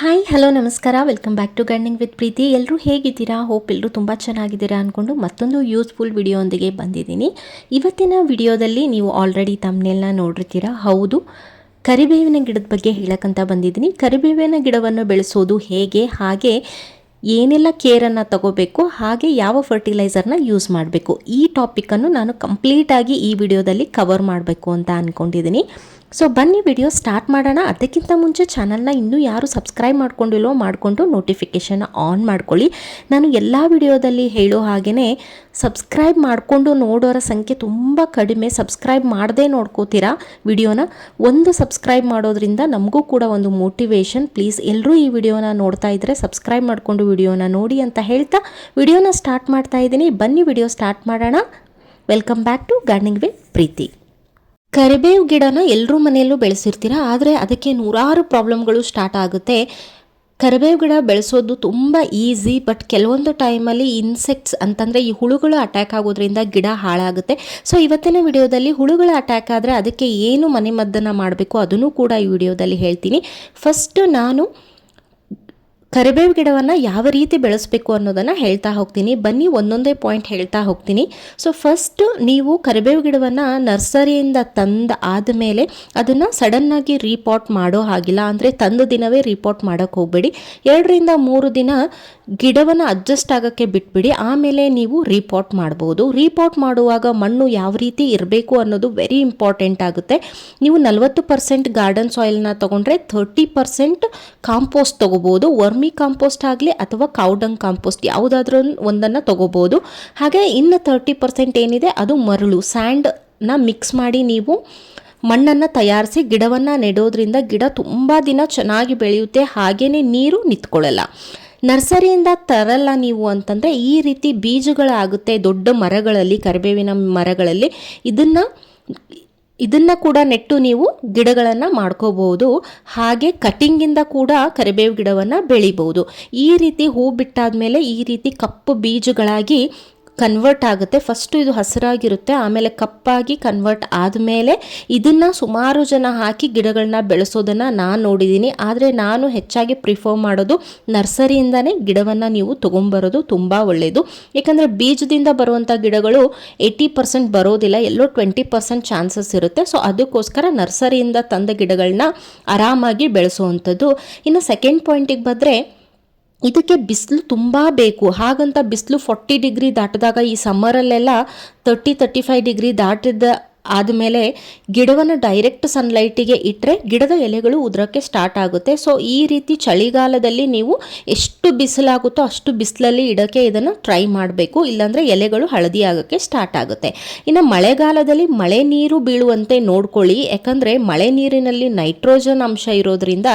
Hi hello ನಮಸ್ಕಾರ. Welcome back to gardening with Preethi ಎಲ್ಲರೂ ಹೇಗಿದ್ದೀರಾ? ಹೋಪ್ ಎಲ್ಲರೂ ತುಂಬ ಚೆನ್ನಾಗಿದ್ದೀರಾ ಅಂದ್ಕೊಂಡು ಮತ್ತೊಂದು ಯೂಸ್ಫುಲ್ ವಿಡಿಯೋಂದಿಗೆ ಬಂದಿದ್ದೀನಿ. ಇವತ್ತಿನ ವಿಡಿಯೋದಲ್ಲಿ ನೀವು ಆಲ್ರೆಡಿ ತಮ್ಮನೆಲ್ಲ ನೋಡಿರ್ತೀರಾ? ಹೌದು. ಕರಿಬೇವಿನ ಗಿಡದ ಬಗ್ಗೆ ಹೇಳಕ್ಕಂತ ಬಂದಿದ್ದೀನಿ. ಕರಿಬೇವಿನ ಗಿಡವನ್ನು ಬೆಳೆಸೋದು ಹೇಗೆ? ಹಾಗೆ ಏನೆಲ್ಲ ಕೇರನ್ನು ತಗೋಬೇಕು? ಹಾಗೆ ಯಾವ ಫರ್ಟಿಲೈಸರ್ನ ಯೂಸ್ ಮಾಡಬೇಕು? ಈ ಟಾಪಿಕನ್ನು ನಾನು ಕಂಪ್ಲೀಟಾಗಿ ಈ ವಿಡಿಯೋದಲ್ಲಿ ಕವರ್ ಮಾಡಬೇಕು ಅಂತ ಅಂದ್ಕೊಂಡಿದ್ದೀನಿ ಸೊ ಬನ್ನಿ ವಿಡಿಯೋ ಸ್ಟಾರ್ಟ್ ಮಾಡೋಣ. ಅದಕ್ಕಿಂತ ಮುಂಚೆ ಚಾನಲ್ನ ಇನ್ನೂ ಯಾರು ಸಬ್ಸ್ಕ್ರೈಬ್ ಮಾಡ್ಕೊಂಡಿಲ್ಲೋ ಮಾಡಿಕೊಂಡು ನೋಟಿಫಿಕೇಷನ್ ಆನ್ ಮಾಡ್ಕೊಳ್ಳಿ. ನಾನು ಎಲ್ಲ ವಿಡಿಯೋದಲ್ಲಿ ಹೇಳೋ ಹಾಗೆಯೇ ಸಬ್ಸ್ಕ್ರೈಬ್ ಮಾಡಿಕೊಂಡು ನೋಡೋರ ಸಂಖ್ಯೆ ತುಂಬ ಕಡಿಮೆ. ಸಬ್ಸ್ಕ್ರೈಬ್ ಮಾಡದೇ ನೋಡ್ಕೋತೀರಾ ವಿಡಿಯೋನ ಒಂದು ಸಬ್ಸ್ಕ್ರೈಬ್ ಮಾಡೋದ್ರಿಂದ ನಮಗೂ ಕೂಡ ಒಂದು ಮೋಟಿವೇಶನ್ ಪ್ಲೀಸ್ ಎಲ್ಲರೂ ಈ ವಿಡಿಯೋನ ನೋಡ್ತಾ ಇದ್ದರೆ ಸಬ್ಸ್ಕ್ರೈಬ್ ಮಾಡಿಕೊಂಡು ವಿಡಿಯೋನ ನೋಡಿ ಅಂತ ಹೇಳ್ತಾ ವಿಡಿಯೋನ ಸ್ಟಾರ್ಟ್ ಮಾಡ್ತಾ ಇದ್ದೀನಿ. ಬನ್ನಿ ವಿಡಿಯೋ ಸ್ಟಾರ್ಟ್ ಮಾಡೋಣ. Welcome back to gardening with Preethi ಕರಿಬೇವು ಗಿಡನ ಎಲ್ಲರೂ ಮನೆಯಲ್ಲೂ ಬೆಳೆಸಿರ್ತೀರ? ಆದರೆ ಅದಕ್ಕೆ ನೂರಾರು ಪ್ರಾಬ್ಲಮ್ಗಳು ಸ್ಟಾರ್ಟ್ ಆಗುತ್ತೆ. ಕರಿಬೇವು ಗಿಡ ಬೆಳೆಸೋದು ತುಂಬ ಈಸಿ, ಬಟ್ ಕೆಲವೊಂದು ಟೈಮಲ್ಲಿ ಇನ್ಸೆಕ್ಟ್ಸ್ ಅಂತಂದರೆ ಈ ಹುಳುಗಳು ಅಟ್ಯಾಕ್ ಆಗೋದ್ರಿಂದ ಗಿಡ ಹಾಳಾಗುತ್ತೆ. ಸೊ, ಇವತ್ತಿನ ವಿಡಿಯೋದಲ್ಲಿ ಹುಳುಗಳು ಅಟ್ಯಾಕ್ ಆದರೆ ಅದಕ್ಕೆ ಏನು ಮನೆಮದ್ದನ್ನು ಮಾಡಬೇಕು ಅದನ್ನು ಕೂಡ ಈ ವಿಡಿಯೋದಲ್ಲಿ ಹೇಳ್ತೀನಿ. ಫಸ್ಟ್ ನಾನು ಕರಿಬೇವು ಗಿಡವನ್ನು ಯಾವ ರೀತಿ ಬೆಳೆಸಬೇಕು ಅನ್ನೋದನ್ನು ಹೇಳ್ತಾ ಹೋಗ್ತೀನಿ. ಬನ್ನಿ ಒಂದೊಂದೇ ಪಾಯಿಂಟ್ ಹೇಳ್ತಾ ಹೋಗ್ತೀನಿ. ಸೊ ಫಸ್ಟ್ ನೀವು ಕರಿಬೇವು ಗಿಡವನ್ನು ನರ್ಸರಿಯಿಂದ ತಂದ ಆದಮೇಲೆ ಅದನ್ನು ಸಡನ್ನಾಗಿ ರೀಪಾಟ್ ಮಾಡೋ ಹಾಗಿಲ್ಲ. ಅಂದರೆ ತಂದ ದಿನವೇ ರೀಪಾಟ್ ಮಾಡೋಕ್ಕೆ ಹೋಗಬೇಡಿ. ಎರಡರಿಂದ ಮೂರು ದಿನ ಗಿಡವನ್ನು ಅಡ್ಜಸ್ಟ್ ಆಗೋಕ್ಕೆ ಬಿಟ್ಬಿಡಿ. ಆಮೇಲೆ ನೀವು ರೀಪಾಟ್ ಮಾಡ್ಬೋದು. ರೀಪಾಟ್ ಮಾಡುವಾಗ ಮಣ್ಣು ಯಾವ ರೀತಿ ಇರಬೇಕು ಅನ್ನೋದು ವೆರಿ ಇಂಪಾರ್ಟೆಂಟ್ ಆಗುತ್ತೆ. ನೀವು ನಲವತ್ತು ಪರ್ಸೆಂಟ್ ಗಾರ್ಡನ್ ಸಾಯಿಲ್ನ ತೊಗೊಂಡ್ರೆ ಥರ್ಟಿ ಪರ್ಸೆಂಟ್ ಕಾಂಪೋಸ್ಟ್ ತೊಗೋಬೋದು. ವರ್ಮಿ ಕಾಂಪೋಸ್ಟ್ ಆಗಲಿ ಅಥವಾ ಕೌಡಂಗ್ ಕಾಂಪೋಸ್ಟ್ ಯಾವುದಾದ್ರೂ ಒಂದನ್ನು ತೊಗೋಬೋದು. ಹಾಗೆ ಇನ್ನು ತರ್ಟಿ ಪರ್ಸೆಂಟ್ ಏನಿದೆ ಅದು ಮರಳು. ಸ್ಯಾಂಡ್ನ ಮಿಕ್ಸ್ ಮಾಡಿ ನೀವು ಮಣ್ಣನ್ನು ತಯಾರಿಸಿ ಗಿಡವನ್ನು ನೆಡೋದ್ರಿಂದ ಗಿಡ ತುಂಬ ದಿನ ಚೆನ್ನಾಗಿ ಬೆಳೆಯುತ್ತೆ. ಹಾಗೆಯೇ ನೀರು ನಿಂತ್ಕೊಳ್ಳಲ್ಲ. ನರ್ಸರಿಯಿಂದ ತರಲ್ಲ ನೀವು ಅಂತಂದರೆ ಈ ರೀತಿ ಬೀಜಗಳಾಗುತ್ತೆ ದೊಡ್ಡ ಮರಗಳಲ್ಲಿ, ಕರಿಬೇವಿನ ಮರಗಳಲ್ಲಿ. ಇದನ್ನು ಇದನ್ನು ಕೂಡ ನೆಟ್ಟು ನೀವು ಗಿಡಗಳನ್ನು ಮಾಡ್ಕೋಬಹುದು. ಹಾಗೆ ಕಟಿಂಗಿಂದ ಕೂಡ ಕರಿಬೇವು ಗಿಡವನ್ನು ಬೆಳಿಬೋದು ಈ ರೀತಿ ಹೂ ಬಿಟ್ಟಾದ ಮೇಲೆ ಈ ರೀತಿ ಕಪ್ಪು ಬೀಜಗಳಾಗಿ ಕನ್ವರ್ಟ್ ಆಗುತ್ತೆ. ಫಸ್ಟು ಇದು ಹಸಿರಾಗಿರುತ್ತೆ, ಆಮೇಲೆ ಕಪ್ಪಾಗಿ ಕನ್ವರ್ಟ್ ಆದಮೇಲೆ ಇದನ್ನು ಸುಮಾರು ಜನ ಹಾಕಿ ಗಿಡಗಳನ್ನ ಬೆಳೆಸೋದನ್ನು ನಾನು ನೋಡಿದ್ದೀನಿ ಆದರೆ ನಾನು ಹೆಚ್ಚಾಗಿ ಪ್ರಿಫರ್ ಮಾಡೋದು ನರ್ಸರಿಯಿಂದನೇ ಗಿಡವನ್ನು ನೀವು ತೊಗೊಂಬರೋದು ತುಂಬ ಒಳ್ಳೆಯದು ಯಾಕಂದರೆ ಬೀಜದಿಂದ ಬರುವಂಥ ಗಿಡಗಳು ಏಯ್ಟಿ ಪರ್ಸೆಂಟ್ ಬರೋದಿಲ್ಲ, ಎಲ್ಲೋ ಟ್ವೆಂಟಿ ಪರ್ಸೆಂಟ್ ಚಾನ್ಸಸ್ ಇರುತ್ತೆ. ಸೊ ಅದಕ್ಕೋಸ್ಕರ ನರ್ಸರಿಯಿಂದ ತಂದ ಗಿಡಗಳನ್ನ ಆರಾಮಾಗಿ ಬೆಳೆಸುವಂಥದ್ದು. ಇನ್ನು ಸೆಕೆಂಡ್ ಪಾಯಿಂಟಿಗೆ ಬಂದರೆ ಇದಕ್ಕೆ ಬಿಸಿಲು ತುಂಬ ಬೇಕು. ಹಾಗಂತ ಬಿಸಿಲು ಫೋರ್ಟಿ ಡಿಗ್ರಿ ದಾಟಿದಾಗ ಈ ಸಮ್ಮರಲ್ಲೆಲ್ಲ ತರ್ಟಿ ತರ್ಟಿ ಫೈವ್ ಡಿಗ್ರಿ ದಾಟಿದ ಆದಮೇಲೆ ಗಿಡವನ್ನು ಡೈರೆಕ್ಟ್ ಸನ್ಲೈಟಿಗೆ ಇಟ್ಟರೆ ಗಿಡದ ಎಲೆಗಳು ಉದುರೋಕ್ಕೆ ಸ್ಟಾರ್ಟ್ ಆಗುತ್ತೆ. ಸೊ ಈ ರೀತಿ ಚಳಿಗಾಲದಲ್ಲಿ ನೀವು ಎಷ್ಟು ಬಿಸಿಲಾಗುತ್ತೋ ಅಷ್ಟು ಬಿಸಿಲಲ್ಲಿ ಇಡೋಕ್ಕೆ ಇದನ್ನು ಟ್ರೈ ಮಾಡಬೇಕು. ಇಲ್ಲಾಂದರೆ ಎಲೆಗಳು ಹಳದಿ ಆಗೋಕ್ಕೆ ಸ್ಟಾರ್ಟ್ ಆಗುತ್ತೆ. ಇನ್ನು ಮಳೆಗಾಲದಲ್ಲಿ ಮಳೆ ನೀರು ಬೀಳುವಂತೆ ನೋಡ್ಕೊಳ್ಳಿ. ಯಾಕಂದರೆ ಮಳೆ ನೀರಿನಲ್ಲಿ ನೈಟ್ರೋಜನ್ ಅಂಶ ಇರೋದ್ರಿಂದ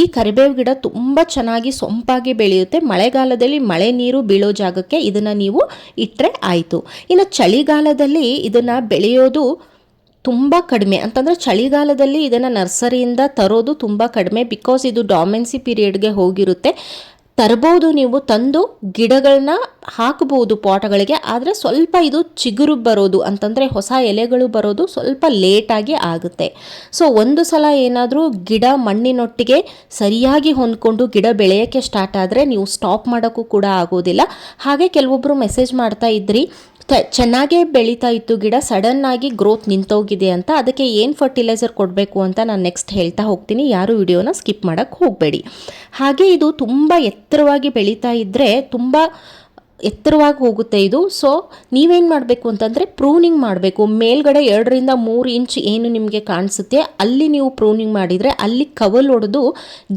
ಈ ಕರಿಬೇವು ಗಿಡ ತುಂಬ ಚೆನ್ನಾಗಿ ಸೊಂಪಾಗಿ ಬೆಳೆಯುತ್ತೆ. ಮಳೆಗಾಲದಲ್ಲಿ ಮಳೆ ನೀರು ಬೀಳೋ ಜಾಗಕ್ಕೆ ಇದನ್ನು ನೀವು ಇಟ್ಟರೆ ಆಯಿತು. ಇನ್ನು ಚಳಿಗಾಲದಲ್ಲಿ ಇದನ್ನು ಬೆಳೆಯೋದು ತುಂಬ ಕಡಿಮೆ. ಅಂತಂದರೆ ಚಳಿಗಾಲದಲ್ಲಿ ಇದನ್ನು ನರ್ಸರಿಯಿಂದ ತರೋದು ತುಂಬ ಕಡಿಮೆ. ಬಿಕಾಸ್ ಇದು ಡಾಮೆನ್ಸಿ ಪೀರಿಯಡ್ಗೆ ಹೋಗಿರುತ್ತೆ. ತರ್ಬೋದು ನೀವು ತಂದು ಗಿಡಗಳನ್ನ ಹಾಕಬಹುದು ಪಾಟ್ಗಳಿಗೆ, ಆದರೆ ಸ್ವಲ್ಪ ಇದು ಚಿಗುರು ಬರೋದು, ಅಂತಂದರೆ ಹೊಸ ಎಲೆಗಳು ಬರೋದು ಸ್ವಲ್ಪ ಲೇಟಾಗಿ ಆಗುತ್ತೆ. ಸೊ ಒಂದು ಸಲ ಏನಾದರೂ ಗಿಡ ಮಣ್ಣಿನೊಟ್ಟಿಗೆ ಸರಿಯಾಗಿ ಹೊಂದ್ಕೊಂಡು ಗಿಡ ಬೆಳೆಯೋಕ್ಕೆ ಸ್ಟಾರ್ಟ್ ಆದರೆ ನೀವು ಸ್ಟಾಪ್ ಮಾಡೋಕ್ಕೂ ಕೂಡ ಆಗೋದಿಲ್ಲ. ಹಾಗೆ ಕೆಲವೊಬ್ಬರು ಮೆಸೇಜ್ ಮಾಡ್ತಾ ಇದ್ರಿ ಚೆನ್ನಾಗೇ ಬೆಳೀತಾ ಇತ್ತು ಗಿಡ ಸಡನ್ ಆಗಿ ಗ್ರೋತ್ ನಿಂತೋಗಿದೆ ಅಂತ, ಅದಕ್ಕೆ ಏನು ಫರ್ಟಿಲೈಸರ್ ಕೊಡಬೇಕು ಅಂತ ನಾನು ನೆಕ್ಸ್ಟ್ ಹೇಳ್ತಾ ಹೋಗ್ತೀನಿ, ಯಾರು ವಿಡಿಯೋನ ಸ್ಕಿಪ್ ಮಾಡೋಕ್ಕೆ ಹೋಗಬೇಡಿ. ಹಾಗೆ ಇದು ತುಂಬ ಎತ್ತರವಾಗಿ ಬೆಳೀತಾ ಇದ್ದರೆ ತುಂಬ ಎತ್ತರವಾಗಿ ಹೋಗುತ್ತೆ ಇದು. ಸೊ ನೀವೇನು ಮಾಡಬೇಕು ಅಂತಂದರೆ ಪ್ರೂನಿಂಗ್ ಮಾಡಬೇಕು. ಮೇಲ್ಗಡೆ ಎರಡರಿಂದ ಮೂರು ಇಂಚ್ ಏನು ನಿಮಗೆ ಕಾಣಿಸುತ್ತೆ, ಅಲ್ಲಿ ನೀವು ಪ್ರೂನಿಂಗ್ ಮಾಡಿದರೆ ಅಲ್ಲಿ ಕವಲ್ ಹೊಡೆದು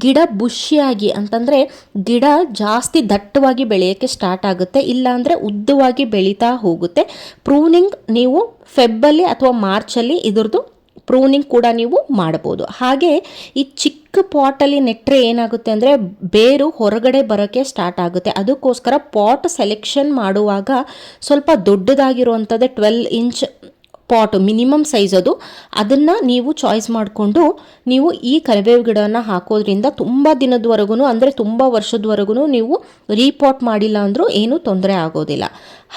ಗಿಡ ಬುಷಿಯಾಗಿ ಅಂತಂದರೆ ಗಿಡ ಜಾಸ್ತಿ ದಟ್ಟವಾಗಿ ಬೆಳೆಯೋಕ್ಕೆ ಸ್ಟಾರ್ಟ್ ಆಗುತ್ತೆ, ಇಲ್ಲಾಂದರೆ ಉದ್ದವಾಗಿ ಬೆಳೀತಾ ಹೋಗುತ್ತೆ. ಪ್ರೂನಿಂಗ್ ನೀವು ಫೆಬ್ಬಲ್ಲಿ ಅಥವಾ ಮಾರ್ಚಲ್ಲಿ ಇದ್ರದ್ದು ಪ್ರೂನಿಂಗ್ ಕೂಡ ನೀವು ಮಾಡ್ಬೋದು ಹಾಗೆ ಈ ಚಿಕ್ಕ ಪಾಟಲ್ಲಿ ನೆಟ್ಟರೆ ಏನಾಗುತ್ತೆ ಅಂದರೆ ಬೇರು ಹೊರಗಡೆ ಬರೋಕ್ಕೆ ಸ್ಟಾರ್ಟ್ ಆಗುತ್ತೆ. ಅದಕ್ಕೋಸ್ಕರ ಪಾಟ್ ಸೆಲೆಕ್ಷನ್ ಮಾಡುವಾಗ ಸ್ವಲ್ಪ ದೊಡ್ಡದಾಗಿರುವಂಥದ್ದೇ twelve inch pot minimum size ಅದು, ಅದನ್ನು ನೀವು ಚಾಯ್ಸ್ ಮಾಡಿಕೊಂಡು ನೀವು ಈ ಕರಿಬೇವು ಗಿಡನ ಹಾಕೋದ್ರಿಂದ ತುಂಬ ದಿನದವರೆಗೂ ಅಂದರೆ ತುಂಬ ವರ್ಷದವರೆಗೂ ನೀವು ರೀಪಾಟ್ ಮಾಡಿಲ್ಲ ಅಂದರೂ ಏನೂ ತೊಂದರೆ ಆಗೋದಿಲ್ಲ.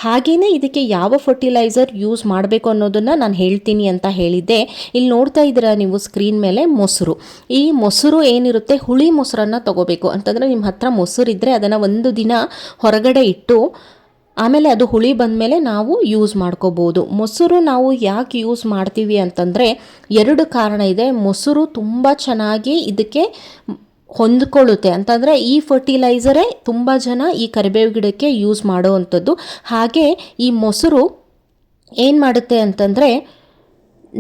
ಹಾಗೆಯೇ ಇದಕ್ಕೆ ಯಾವ ಫರ್ಟಿಲೈಸರ್ ಯೂಸ್ ಮಾಡಬೇಕು ಅನ್ನೋದನ್ನು ನಾನು ಹೇಳ್ತೀನಿ ಅಂತ ಹೇಳಿದ್ದೆ. ಇಲ್ಲಿ ನೋಡ್ತಾ ಇದ್ದೀರಾ ನೀವು ಸ್ಕ್ರೀನ್ ಮೇಲೆ ಮೊಸರು. ಈ ಮೊಸರು ಏನಿರುತ್ತೆ? ಹುಳಿ ಮೊಸರನ್ನು ತಗೋಬೇಕು. ಅಂತಂದರೆ ನಿಮ್ಮ ಹತ್ರ ಮೊಸರು ಇದ್ದರೆ ಅದನ್ನು ಒಂದು ದಿನ ಹೊರಗಡೆ ಇಟ್ಟು ಆಮೇಲೆ ಅದು ಹುಳಿ ಬಂದಮೇಲೆ ನಾವು ಯೂಸ್ ಮಾಡ್ಕೋಬೋದು. ಮೊಸರು ನಾವು ಯಾಕೆ ಯೂಸ್ ಮಾಡ್ತೀವಿ ಅಂತಂದರೆ ಎರಡು ಕಾರಣ ಇದೆ. ಮೊಸರು ತುಂಬ ಚೆನ್ನಾಗಿ ಇದಕ್ಕೆ ಹೊಂದ್ಕೊಳ್ಳುತ್ತೆ. ಅಂತಂದರೆ ಈ ಫರ್ಟಿಲೈಸರೇ ತುಂಬ ಜನ ಈ ಕರಿಬೇವು ಗಿಡಕ್ಕೆ ಯೂಸ್ ಮಾಡೋವಂಥದ್ದು ಹಾಗೆ ಈ ಮೊಸರು ಏನು ಮಾಡುತ್ತೆ ಅಂತಂದರೆ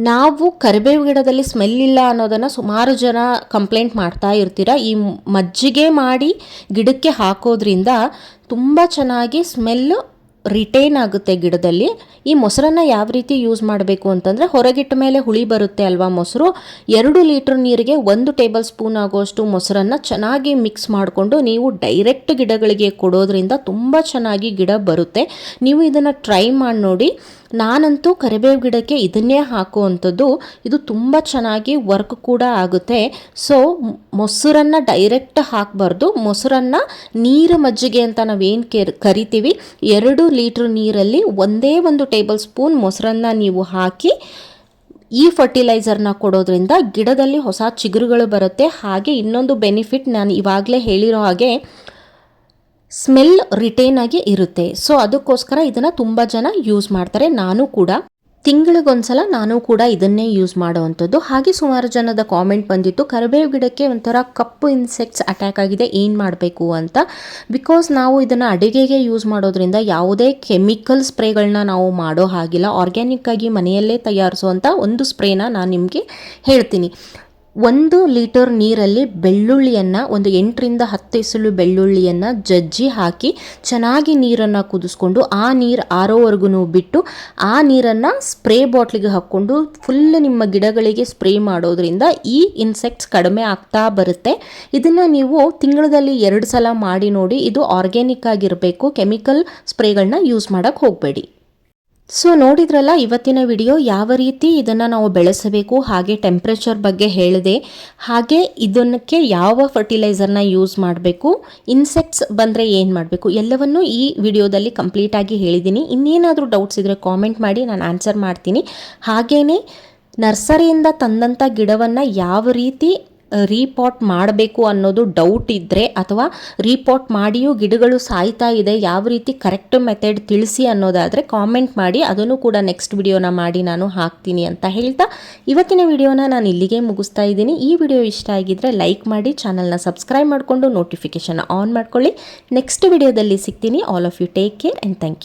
ನಾವು ಕರಿಬೇವು ಗಿಡದಲ್ಲಿ ಸ್ಮೆಲ್ ಇಲ್ಲ ಅನ್ನೋದನ್ನು ಸುಮಾರು ಜನ ಕಂಪ್ಲೇಂಟ್ ಮಾಡ್ತಾ ಇರ್ತೀರ? ಈ ಮಜ್ಜಿಗೆ ಮಾಡಿ ಗಿಡಕ್ಕೆ ಹಾಕೋದ್ರಿಂದ ತುಂಬ ಚೆನ್ನಾಗಿ ಸ್ಮೆಲ್ ರಿಟೈನ್ ಆಗುತ್ತೆ ಗಿಡದಲ್ಲಿ. ಈ ಮೊಸರನ್ನು ಯಾವ ರೀತಿ ಯೂಸ್ ಮಾಡಬೇಕು ಅಂತಂದರೆ ಹೊರಗಿಟ್ಟ ಮೇಲೆ ಹುಳಿ ಬರುತ್ತೆ ಅಲ್ವಾ ಮೊಸರು? ಎರಡು ಲೀಟ್ರ್ ನೀರಿಗೆ ಒಂದು ಟೇಬಲ್ ಸ್ಪೂನ್ ಆಗೋಷ್ಟು ಮೊಸರನ್ನು ಚೆನ್ನಾಗಿ ಮಿಕ್ಸ್ ಮಾಡಿಕೊಂಡು ನೀವು ಡೈರೆಕ್ಟ್ ಗಿಡಗಳಿಗೆ ಕೊಡೋದ್ರಿಂದ ತುಂಬ ಚೆನ್ನಾಗಿ ಗಿಡ ಬರುತ್ತೆ. ನೀವು ಇದನ್ನು ಟ್ರೈ ಮಾಡಿ ನೋಡಿ. ನಾನಂತೂ ಕರಿಬೇವು ಗಿಡಕ್ಕೆ ಇದನ್ನೇ ಹಾಕುವಂಥದ್ದು. ಇದು ತುಂಬ ಚೆನ್ನಾಗಿ ವರ್ಕ್ ಕೂಡ ಆಗುತ್ತೆ. ಸೊ ಮೊಸರನ್ನು ಡೈರೆಕ್ಟ್ ಹಾಕಬಾರ್ದು. ಮೊಸರನ್ನು ನೀರು ಮಜ್ಜಿಗೆ ಅಂತ ನಾವೇನು ಕೇರ್, ಕರಿತೀವಿ. ಎರಡು ಲೀಟ್ರ್ ನೀರಲ್ಲಿ ಒಂದೇ ಒಂದು ಟೇಬಲ್ ಸ್ಪೂನ್ ಮೊಸರನ್ನು ನೀವು ಹಾಕಿ, ಈ ಫರ್ಟಿಲೈಸರ್ನ ಕೊಡೋದ್ರಿಂದ ಗಿಡದಲ್ಲಿ ಹೊಸ ಚಿಗುರುಗಳು ಬರುತ್ತೆ. ಹಾಗೆ ಇನ್ನೊಂದು ಬೆನಿಫಿಟ್ ನಾನು ಇವಾಗಲೇ ಹೇಳಿರೋ ಹಾಗೆ ಸ್ಮೆಲ್ ರಿಟೇನ್ ಆಗಿ ಇರುತ್ತೆ. ಸೊ ಅದಕ್ಕೋಸ್ಕರ ಇದನ್ನು ತುಂಬ ಜನ ಯೂಸ್ ಮಾಡ್ತಾರೆ. ನಾನು ಕೂಡ ತಿಂಗಳಿಗೊಂದ್ಸಲ ನಾನು ಕೂಡ ಇದನ್ನೇ ಯೂಸ್ ಮಾಡೋವಂಥದ್ದು. ಹಾಗೆ ಸುಮಾರು ಜನದ ಕಾಮೆಂಟ್ ಬಂದಿತ್ತು, ಕರಿಬೇವು ಗಿಡಕ್ಕೆ ಒಂಥರ ಕಪ್ಪು ಇನ್ಸೆಕ್ಟ್ಸ್ ಅಟ್ಯಾಕ್ ಆಗಿದೆ, ಏನು ಮಾಡಬೇಕು ಅಂತ? ಬಿಕಾಸ್ ನಾವು ಇದನ್ನು ಅಡುಗೆಗೆ ಯೂಸ್ ಮಾಡೋದ್ರಿಂದ ಯಾವುದೇ ಕೆಮಿಕಲ್ ಸ್ಪ್ರೇಗಳನ್ನ ನಾವು ಮಾಡೋ ಹಾಗಿಲ್ಲ. ಆರ್ಗ್ಯಾನಿಕ್ಕಾಗಿ ಮನೆಯಲ್ಲೇ ತಯಾರಿಸುವಂಥ ಒಂದು ಸ್ಪ್ರೇನ ನಾನು ನಿಮಗೆ ಹೇಳ್ತೀನಿ. ಒಂದು ಲೀಟರ್ ನೀರಲ್ಲಿ ಬೆಳ್ಳುಳ್ಳಿಯನ್ನು, ಒಂದು ಎಂಟರಿಂದ ಹತ್ತು ಎಸಳು ಬೆಳ್ಳುಳ್ಳಿಯನ್ನು ಜಜ್ಜಿ ಹಾಕಿ ಚೆನ್ನಾಗಿ ನೀರನ್ನು ಕುದಿಸ್ಕೊಂಡು ಆ ನೀರು ಆರೋವರೆಗೂ ಬಿಟ್ಟು ಆ ನೀರನ್ನು ಸ್ಪ್ರೇ ಬಾಟ್ಲಿಗೆ ಹಾಕ್ಕೊಂಡು ಫುಲ್ ನಿಮ್ಮ ಗಿಡಗಳಿಗೆ ಸ್ಪ್ರೇ ಮಾಡೋದ್ರಿಂದ ಈ ಇನ್ಸೆಕ್ಟ್ಸ್ ಕಡಿಮೆ ಆಗ್ತಾ ಬರುತ್ತೆ. ಇದನ್ನು ನೀವು ತಿಂಗಳಲ್ಲಿ ಎರಡು ಸಲ ಮಾಡಿ ನೋಡಿ, ಇದು ಆರ್ಗ್ಯಾನಿಕ್ ಆಗಿರಬೇಕು, ಕೆಮಿಕಲ್ ಸ್ಪ್ರೇಗಳನ್ನ ಯೂಸ್ ಮಾಡೋಕ್ಕೆ ಹೋಗಬೇಡಿ. ಸೊ ನೋಡಿದ್ರಲ್ಲ, ಇವತ್ತಿನ ವಿಡಿಯೋ ಯಾವ ರೀತಿ ಇದನ್ನು ನಾವು ಬೆಳೆಸಬೇಕು, ಹಾಗೆ ಟೆಂಪ್ರೇಚರ್ ಬಗ್ಗೆ ಹೇಳಿದೆ. ಹಾಗೆ ಇದನ್ನಕ್ಕೆ ಯಾವ ಫರ್ಟಿಲೈಸರ್ನ ಯೂಸ್ ಮಾಡಬೇಕು ಇನ್ಸೆಕ್ಟ್ಸ್ ಬಂದರೆ ಏನು ಮಾಡಬೇಕು, ಎಲ್ಲವನ್ನೂ ಈ ವಿಡಿಯೋದಲ್ಲಿ ಕಂಪ್ಲೀಟಾಗಿ ಹೇಳಿದ್ದೀನಿ. ಇನ್ನೇನಾದರೂ ಡೌಟ್ಸ್ ಇದ್ದರೆ ಕಾಮೆಂಟ್ ಮಾಡಿ, ನಾನು ಆನ್ಸರ್ ಮಾಡ್ತೀನಿ. ಹಾಗೆಯೇ ನರ್ಸರಿಯಿಂದ ತಂದಂಥ ಗಿಡವನ್ನು ಯಾವ ರೀತಿ ರೀಪಾಟ್ ಮಾಡಬೇಕು ಅನ್ನೋದು ಡೌಟ್ ಇದ್ದರೆ ಅಥವಾ ರೀಪಾಟ್ ಮಾಡಿಯೂ ಗಿಡಗಳು ಸಾಯ್ತಾ ಇದೆ, ಯಾವ ರೀತಿ ಕರೆಕ್ಟ್ ಮೆಥಡ್ ತಿಳಿಸಿ ಅನ್ನೋದಾದರೆ ಕಾಮೆಂಟ್ ಮಾಡಿ. ಅದನ್ನು ಕೂಡ ನೆಕ್ಸ್ಟ್ ವಿಡಿಯೋನ ಮಾಡಿ ನಾನು ಹಾಕ್ತೀನಿ ಅಂತ ಹೇಳ್ತಾ ಇವತ್ತಿನ ವಿಡಿಯೋನ ನಾನು ಇಲ್ಲಿಗೆ ಮುಗಿಸ್ತಾ ಇದ್ದೀನಿ. ಈ ವಿಡಿಯೋ ಇಷ್ಟ ಆಗಿದ್ದರೆ ಲೈಕ್ ಮಾಡಿ ಚಾನಲ್ನ ಸಬ್ಸ್ಕ್ರೈಬ್ ಮಾಡಿಕೊಂಡು ನೋಟಿಫಿಕೇಷನ್ ಆನ್ ಮಾಡ್ಕೊಳ್ಳಿ. ನೆಕ್ಸ್ಟ್ ವಿಡಿಯೋದಲ್ಲಿ ಸಿಗ್ತೀನಿ. All of you take care and thank you